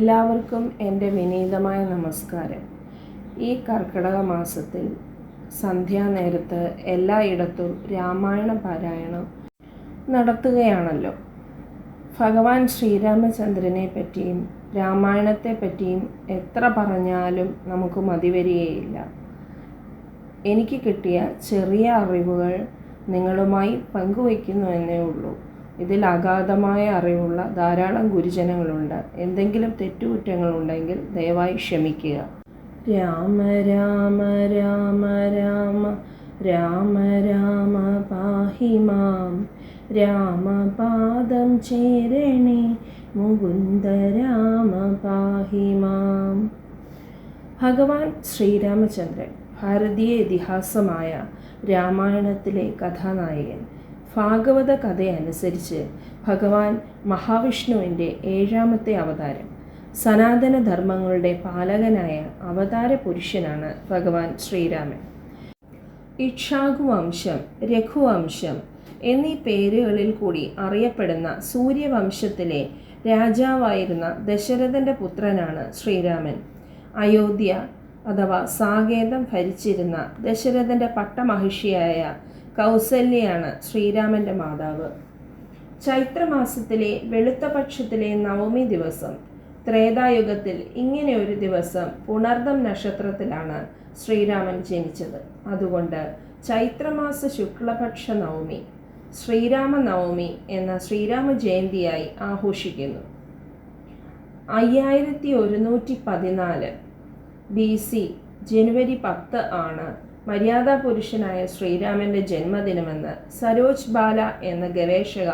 എല്ലാവർക്കും എന്റെ വിനീതമായ നമസ്കാരം. ഈ കർക്കിടക മാസത്തിൽ സന്ധ്യാനേരത്ത് എല്ലായിടത്തും രാമായണ പാരായണം നടത്തുകയാണല്ലോ. ഭഗവാൻ ശ്രീരാമചന്ദ്രനെ പറ്റിയും രാമായണത്തെ പറ്റിയും എത്ര പറഞ്ഞാലും നമുക്ക് മതിവരികയില്ല. എനിക്ക് കിട്ടിയ ചെറിയ അറിവുകൾ നിങ്ങളുമായി പങ്കുവയ്ക്കുന്നു എന്നേ ഉള്ളൂ. ഇതിൽ അഗാധമായ അറിവുള്ള ധാരാളം ഗുരുജനങ്ങളുണ്ട്. എന്തെങ്കിലും തെറ്റുകുറ്റങ്ങളുണ്ടെങ്കിൽ ദയവായി ക്ഷമിക്കുക. രാമ രാമ രാമ രാമ രാമ രാമ പാഹിമാം രാമ രാമപാദം ചേരണേ മുകുന്ദ രാമ പാഹിമാം ഭഗവാൻ ശ്രീരാമചന്ദ്രൻ ഭാരതീയ ഇതിഹാസമായ രാമായണത്തിലെ കഥാനായകൻ ഭാഗവത കഥയനുസരിച്ച് ഭഗവാൻ മഹാവിഷ്ണുവിന്റെ ഏഴാമത്തെ അവതാരം. സനാതന ധർമ്മങ്ങളുടെ പാലകനായ അവതാര പുരുഷനാണ് ഭഗവാൻ ശ്രീരാമൻ. ഇക്ഷാകുവംശം രഘുവംശം എന്നീ പേരുകളിൽ കൂടി അറിയപ്പെടുന്ന സൂര്യവംശത്തിലെ രാജാവായിരുന്ന ദശരഥന്റെ പുത്രനാണ് ശ്രീരാമൻ. അയോധ്യ അഥവാ സാകേതം ഭരിച്ചിരുന്ന ദശരഥന്റെ പട്ടമഹിഷിയായ കൗസല്യയാണ് ശ്രീരാമന്റെ മാതാവ്. ചൈത്രമാസത്തിലെ വെളുത്ത പക്ഷത്തിലെ നവമി ദിവസം ത്രേതായുഗത്തിൽ ഇങ്ങനെ ഒരു ദിവസം പുണർദം നക്ഷത്രത്തിലാണ് ശ്രീരാമൻ ജനിച്ചത്. അതുകൊണ്ട് ചൈത്രമാസ ശുക്ലപക്ഷ നവമി ശ്രീരാമ നവമി എന്ന ശ്രീരാമ ജയന്തിയായി ആഘോഷിക്കുന്നു. അയ്യായിരത്തി ഒരുന്നൂറ്റി പതിനാല് ബി സി ജനുവരി പത്ത് ആണ് മര്യാദാ പുരുഷനായ ശ്രീരാമന്റെ ജന്മദിനമെന്ന് സരോജ് ബാല എന്ന ഗവേഷക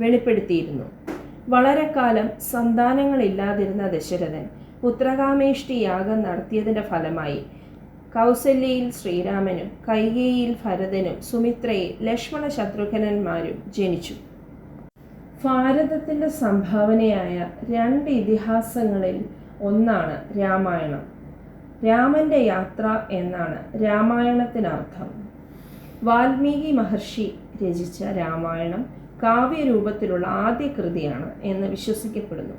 വെളിപ്പെടുത്തിയിരുന്നു. വളരെ കാലം സന്താനങ്ങളില്ലാതിരുന്ന ദശരഥൻ പുത്രകാമേഷ്ടി യാഗം നടത്തിയതിന്റെ ഫലമായി കൗസല്യയിൽ ശ്രീരാമനും കൈകേയിൽ ഭരതനും സുമിത്രയിൽ ലക്ഷ്മണ ശത്രുഘ്നന്മാരും ജനിച്ചു. ഭാരതത്തിന്റെ സംഭാവനയായ രണ്ട് ഇതിഹാസങ്ങളിൽ ഒന്നാണ് രാമായണം. രാമന്റെ യാത്ര എന്നാണ് രാമായണത്തിനർത്ഥം. വാൽമീകി മഹർഷി രചിച്ച രാമായണം കാവ്യരൂപത്തിലുള്ള ആദ്യ കൃതിയാണ് എന്ന് വിശ്വസിക്കപ്പെടുന്നു.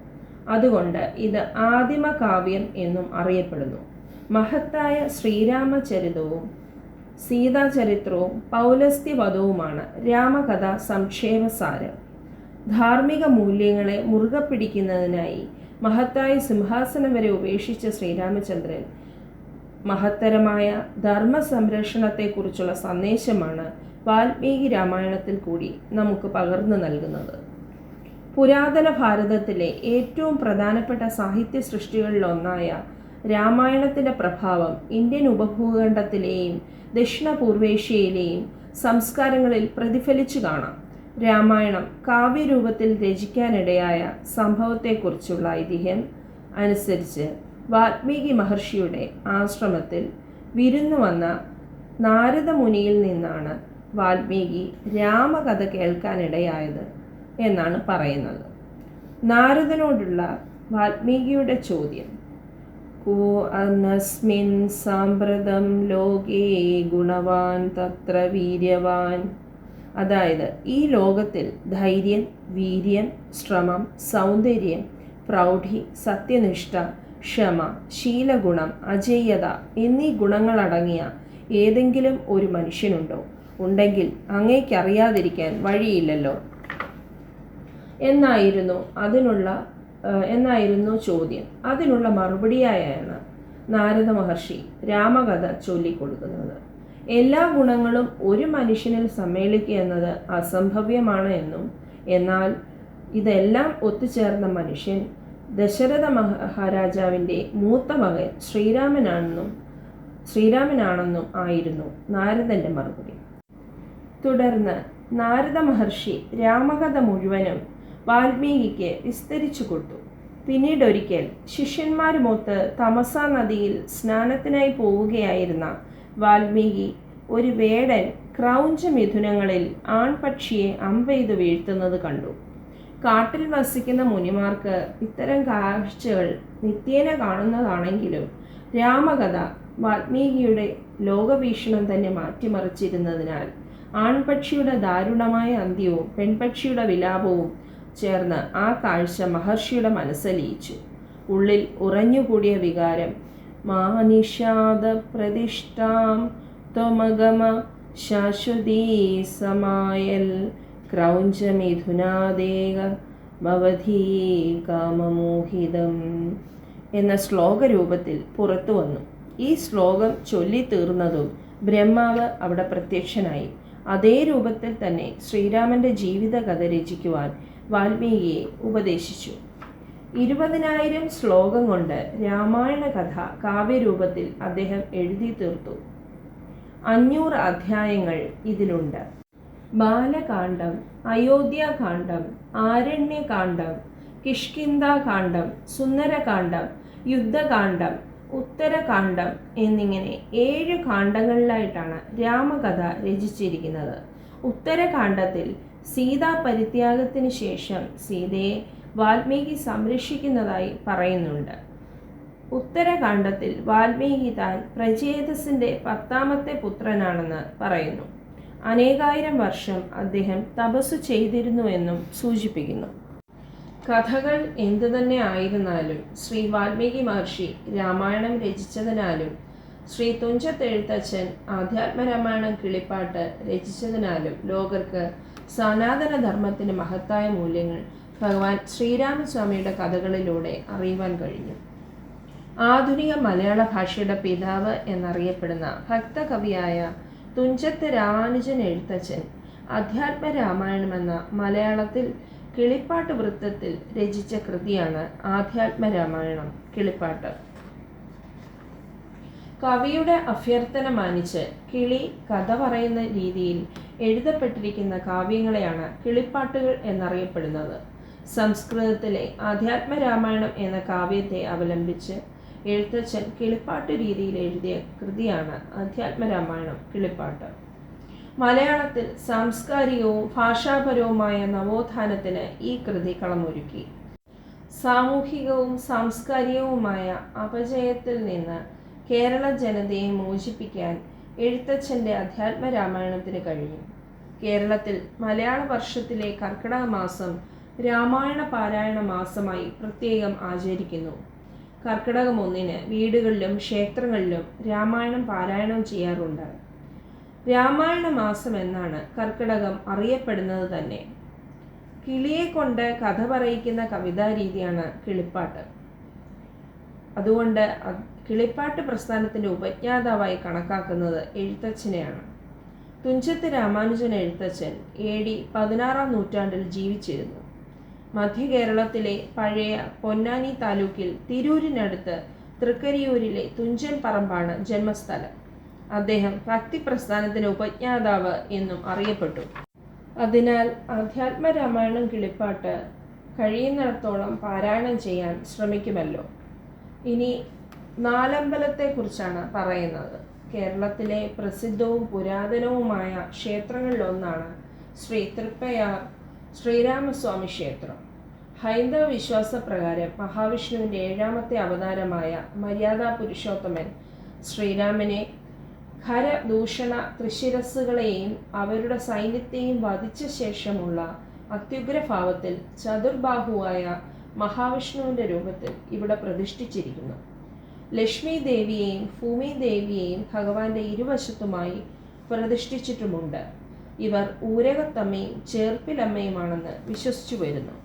അതുകൊണ്ട് ഇത് ആദിമ കാവ്യം എന്നും അറിയപ്പെടുന്നു. മഹത്തായ ശ്രീരാമചരിതവും സീതാചരിത്രവും പൗലസ്ത്യവധവുമാണ് രാമകഥ സംക്ഷേമസാരം ധാർമ്മിക മൂല്യങ്ങളെ മുറുകെ പിടിക്കുന്നതിനായി മഹത്തായ സിംഹാസനം വരെ ഉപേക്ഷിച്ച ശ്രീരാമചന്ദ്രൻ മഹത്തരമായ ധർമ്മ സംരക്ഷണത്തെക്കുറിച്ചുള്ള സന്ദേശമാണ് വാൽമീകി രാമായണത്തിൽ കൂടി നമുക്ക് പകർന്നു നൽകുന്നത്. പുരാതന ഭാരതത്തിലെ ഏറ്റവും പ്രധാനപ്പെട്ട സാഹിത്യ സൃഷ്ടികളിലൊന്നായ രാമായണത്തിന്റെ പ്രഭാവം ഇന്ത്യൻ ഉപഭൂഖണ്ഡത്തിലെയും ദക്ഷിണപൂർവേഷ്യയിലെയും സംസ്കാരങ്ങളിൽ പ്രതിഫലിച്ചു കാണാം. രാമായണം കാവ്യരൂപത്തിൽ രചിക്കാനിടയായ സംഭവത്തെക്കുറിച്ചുള്ള ഐതിഹ്യം അനുസരിച്ച് വാൽമീകി മഹർഷിയുടെ ആശ്രമത്തിൽ വിരുന്നു വന്ന നാരദമുനിയിൽ നിന്നാണ് വാൽമീകി രാമകഥ കേൾക്കാനിടയായത് എന്നാണ് പറയുന്നത്. നാരദനോടുള്ള വാൽമീകിയുടെ ചോദ്യം കോ സാമ്പ്രതം ലോകേ ഗുണവാൻ തത്ര വീര്യവാൻ? അതായത് ഈ ലോകത്തിൽ ധൈര്യം വീര്യം ശ്രമം സൗന്ദര്യം പ്രൗഢി സത്യനിഷ്ഠ ക്ഷമ ശീലഗുണം അജയ്യത എന്നീ ഗുണങ്ങളടങ്ങിയ ഏതെങ്കിലും ഒരു മനുഷ്യനുണ്ടോ? ഉണ്ടെങ്കിൽ അങ്ങേക്കറിയാതിരിക്കാൻ വഴിയില്ലല്ലോ. എന്നായിരുന്നു അതിനുള്ള എന്നായിരുന്നു ചോദ്യം. അതിനുള്ള മറുപടിയായാണ് നാരദ മഹർഷി രാമകഥ ചൊല്ലിക്കൊടുക്കുന്നത്. എല്ലാ ഗുണങ്ങളും ഒരു മനുഷ്യനിൽ സമ്മേളിക്കുക എന്നത് അസംഭവ്യമാണ് എന്നും എന്നാൽ ഇതെല്ലാം ഒത്തുചേർന്ന മനുഷ്യൻ ദശരഥ മഹാരാജാവിന്റെ മൂത്ത മകൻ ശ്രീരാമനാണെന്നും ശ്രീരാമനാണെന്നും ആയിരുന്നു നാരദന്റെ മറുപടി. തുടർന്ന് നാരദ മഹർഷി രാമകഥ മുഴുവനും വാൽമീകിക്ക് വിസ്തരിച്ചു കൊടുത്തു. പിന്നീടൊരിക്കൽ ശിഷ്യന്മാരുമൊത്ത് തമസ നദിയിൽ സ്നാനത്തിനായി പോവുകയായിരുന്ന വാൽമീകി ഒരു വേടൻ ക്രൗഞ്ച മിഥുനങ്ങളിൽ ആൺപക്ഷിയെ അമ്പെയ്തു വീഴ്ത്തുന്നത് കണ്ടു. കാട്ടിൽ വസിക്കുന്ന മുനിമാർക്ക് ഇത്തരം കാഴ്ചകൾ നിത്യേന കാണുന്നതാണെങ്കിലും രാമകഥ വാൽമീകിയുടെ ലോകവീക്ഷണം തന്നെ മാറ്റിമറിച്ചിരുന്നതിനാൽ ആൺപക്ഷിയുടെ ദാരുണമായ അന്ത്യവും പെൺപക്ഷിയുടെ വിലാപവും ചേർന്ന് ആ കാഴ്ച മഹർഷിയുടെ മനസ്സലിയിച്ചു. ഉള്ളിൽ ഉറഞ്ഞുകൂടിയ വികാരം മാനിഷാദ പ്രതിഷ്ഠാം ത്വമഗമ ശാശ്വതീ സമായൽ ക്രൗഞ്ചമിഥുനാദേക എന്ന ശ്ലോകരൂപത്തിൽ പുറത്തു വന്നു. ഈ ശ്ലോകം ചൊല്ലി തീർന്നതും ബ്രഹ്മാവ് അവിടെ പ്രത്യക്ഷനായി. അതേ രൂപത്തിൽ തന്നെ ശ്രീരാമന്റെ ജീവിതകഥ രചിക്കുവാൻ വാൽമീകിയെ ഉപദേശിച്ചു. ഇരുപതിനായിരം ശ്ലോകം കൊണ്ട് രാമായണ കഥ കാവ്യരൂപത്തിൽ അദ്ദേഹം എഴുതി തീർത്തു. അഞ്ഞൂറ് അധ്യായങ്ങൾ ഇതിലുണ്ട്. ബാലകാന്ഡം അയോധ്യാകാന്ഡം ആരണ്യകാന്ഡം കിഷ്കിന്താകാന്ഡം സുന്ദരകാന്ഡം യുദ്ധകാന്ഡം ഉത്തരകാന്ഡം എന്നിങ്ങനെ ഏഴ് കാണ്ഡങ്ങളിലായിട്ടാണ് രാമകഥ രചിച്ചിരിക്കുന്നത്. ഉത്തരകാണ്ഡത്തിൽ സീതാ പരിത്യാഗത്തിന് ശേഷം സീതയെ വാൽമീകി സംരക്ഷിക്കുന്നതായി പറയുന്നുണ്ട്. ഉത്തരകാണ്ഡത്തിൽ വാൽമീകി താൻ പ്രചേതസിന്റെ പത്താമത്തെ പുത്രനാണെന്ന് പറയുന്നു. അനേകായിരം വർഷം അദ്ദേഹം തപസ്സു ചെയ്തിരുന്നുവെന്നും സൂചിപ്പിക്കുന്നു. കഥകൾ എന്തു തന്നെ ആയിരുന്നാലും ശ്രീ വാൽമീകി മഹർഷി രാമായണം രചിച്ചതിനാലും ശ്രീ തുഞ്ചത്തെഴുത്തച്ഛൻ ആധ്യാത്മരാമായണം കിളിപ്പാട്ട് രചിച്ചതിനാലും ലോകർക്ക് സനാതന ധർമ്മത്തിന്റെ മഹത്തായ മൂല്യങ്ങൾ ഭഗവാൻ ശ്രീരാമസ്വാമിയുടെ കഥകളിലൂടെ അറിയുവാൻ കഴിഞ്ഞു. ആധുനിക മലയാള ഭാഷയുടെ പിതാവ് എന്നറിയപ്പെടുന്ന ഭക്തകവിയായ തുഞ്ചത്ത് രാമാനുജൻ എഴുത്തച്ഛൻ. അധ്യാത്മ രാമായണം എന്ന മലയാളത്തിൽ കിളിപ്പാട്ട് വൃത്തത്തിൽ രചിച്ച കൃതിയാണ് ആധ്യാത്മ രാമായണം കിളിപ്പാട്ട്. കവിയുടെ അഭ്യർത്ഥന മാനിച്ച് കിളി കഥ പറയുന്ന രീതിയിൽ എഴുതപ്പെട്ടിരിക്കുന്ന കാവ്യങ്ങളെയാണ് കിളിപ്പാട്ടുകൾ എന്നറിയപ്പെടുന്നത്. സംസ്കൃതത്തിലെ ആധ്യാത്മ രാമായണം എന്ന കാവ്യത്തെ അവലംബിച്ച് എഴുത്തച്ഛൻ കിളിപ്പാട്ട് രീതിയിൽ എഴുതിയ കൃതിയാണ് അധ്യാത്മ രാമായണം കിളിപ്പാട്ട്. മലയാളത്തിൽ സാംസ്കാരികവും ഭാഷാപരവുമായ നവോത്ഥാനത്തിന് ഈ കൃതി കളമൊരുക്കി. സാമൂഹികവും സാംസ്കാരികവുമായ അപജയത്തിൽ നിന്ന് കേരള ജനതയെ മോചിപ്പിക്കാൻ എഴുത്തച്ഛന്റെ അധ്യാത്മ കഴിയും കേരളത്തിൽ മലയാള വർഷത്തിലെ കർക്കിടക മാസം രാമായണ പാരായണ മാസമായി പ്രത്യേകം ആചരിക്കുന്നു. കർക്കിടകം ഒന്നിന് വീടുകളിലും ക്ഷേത്രങ്ങളിലും രാമായണം പാരായണം ചെയ്യാറുണ്ട്. രാമായണ മാസം എന്നാണ് കർക്കിടകം അറിയപ്പെടുന്നത് തന്നെ. കിളിയെ കൊണ്ട് കഥ പറയിക്കുന്ന കവിതാ രീതിയാണ് കിളിപ്പാട്ട്. അതുകൊണ്ട് അത് കിളിപ്പാട്ട് പ്രസ്ഥാനത്തിന്റെ ഉപജ്ഞാതാവായി കണക്കാക്കുന്നത് എഴുത്തച്ഛനെയാണ്. തുഞ്ചത്ത് രാമാനുജൻ എഴുത്തച്ഛൻ എ ഡി പതിനാറാം നൂറ്റാണ്ടിൽ ജീവിച്ചിരുന്നു. മധ്യ കേരളത്തിലെ പഴയ പൊന്നാനി താലൂക്കിൽ തിരൂരിനടുത്ത് തൃക്കരിയൂരിലെ തുഞ്ചൻ പറമ്പാണ് ജന്മസ്ഥലം. അദ്ദേഹം ഭക്തി പ്രസ്ഥാനത്തിന് ഉപജ്ഞാതാവ് എന്നും അറിയപ്പെട്ടു. അതിനാൽ അധ്യാത്മ രാമായണം കിളിപ്പാട്ട് കഴിയുന്നിടത്തോളം പാരായണം ചെയ്യാൻ ശ്രമിക്കുമല്ലോ. ഇനി നാലമ്പലത്തെക്കുറിച്ചാണ് പറയുന്നത്. കേരളത്തിലെ പ്രസിദ്ധവും പുരാതനവുമായ ക്ഷേത്രങ്ങളിലൊന്നാണ് ശ്രീ തൃപ്പയാർ ശ്രീരാമസ്വാമി ക്ഷേത്രം. ഹൈന്ദവ വിശ്വാസ പ്രകാരം മഹാവിഷ്ണുവിന്റെ ഏഴാമത്തെ അവതാരമായ മര്യാദാ പുരുഷോത്തമൻ ശ്രീരാമനെ ഖരദൂഷണ തൃശിരസുകളെയും അവരുടെ സൈന്യത്തെയും വധിച്ച ശേഷമുള്ള അത്യുഗ്രഭാവത്തിൽ ചതുർബാഹുവായ മഹാവിഷ്ണുവിന്റെ രൂപത്തിൽ ഇവിടെ പ്രതിഷ്ഠിച്ചിരിക്കുന്നു. ലക്ഷ്മി ദേവിയെയും ഭൂമി ദേവിയെയും ഭഗവാന്റെ ഇരുവശത്തുമായി പ്രതിഷ്ഠിച്ചിട്ടുമുണ്ട്. ഇവർ ഊരകത്തമ്മയും ചേർപ്പിലമ്മയുമാണെന്ന് വിശ്വസിച്ചു വരുന്നു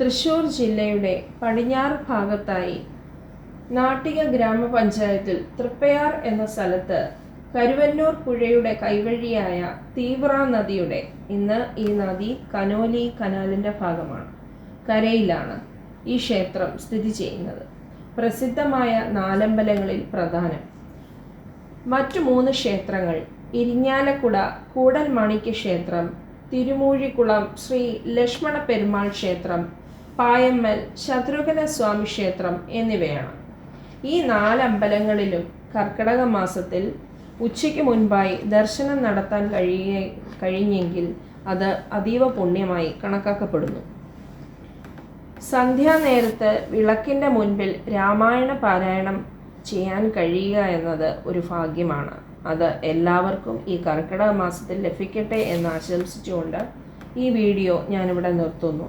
തൃശൂർ ജില്ലയുടെ പടിഞ്ഞാറ് ഭാഗത്തായി നാട്ടിക ഗ്രാമപഞ്ചായത്തിൽ തൃപ്പയാർ എന്ന സ്ഥലത്ത് കരുവന്നൂർ പുഴയുടെ കൈവഴിയായ തീവ്ര നദിയുടെ ഇന്ന് ഈ നദി കനോലി കനാലിന്റെ ഭാഗമാണ്. കരയിലാണ് ഈ ക്ഷേത്രം സ്ഥിതി ചെയ്യുന്നത്. പ്രസിദ്ധമായ നാലമ്പലങ്ങളിൽ പ്രധാനം. മറ്റു മൂന്ന് ക്ഷേത്രങ്ങൾ ഇരിഞ്ഞാലക്കുട കൂടൽമാണിക്യ ക്ഷേത്രം തിരുമൂഴിക്കുളം ശ്രീ ലക്ഷ്മണ പെരുമാൾ ക്ഷേത്രം പായമ്മൽ ശത്രുഘ്ന സ്വാമി ക്ഷേത്രം എന്നിവയാണ്. ഈ നാലമ്പലങ്ങളിലും കർക്കിടക മാസത്തിൽ ഉച്ചയ്ക്ക് മുൻപായി ദർശനം നടത്താൻ കഴിയ കഴിഞ്ഞെങ്കിൽ അത് അതീവ പുണ്യമായി കണക്കാക്കപ്പെടുന്നു. സന്ധ്യാനേരത്ത് വിളക്കിന്റെ മുൻപിൽ രാമായണ പാരായണം ചെയ്യാൻ കഴിയുക എന്നത് ഒരു ഭാഗ്യമാണ്. അത് എല്ലാവർക്കും ഈ കർക്കിടക മാസത്തിൽ ലഭിക്കട്ടെ എന്ന് ആശംസിച്ചുകൊണ്ട് ഈ വീഡിയോ ഞാനിവിടെ നിർത്തുന്നു.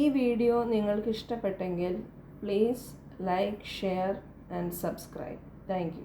ഈ വീഡിയോ നിങ്ങൾക്ക് ഇഷ്ടപ്പെട്ടെങ്കിൽ please like share and subscribe. Thank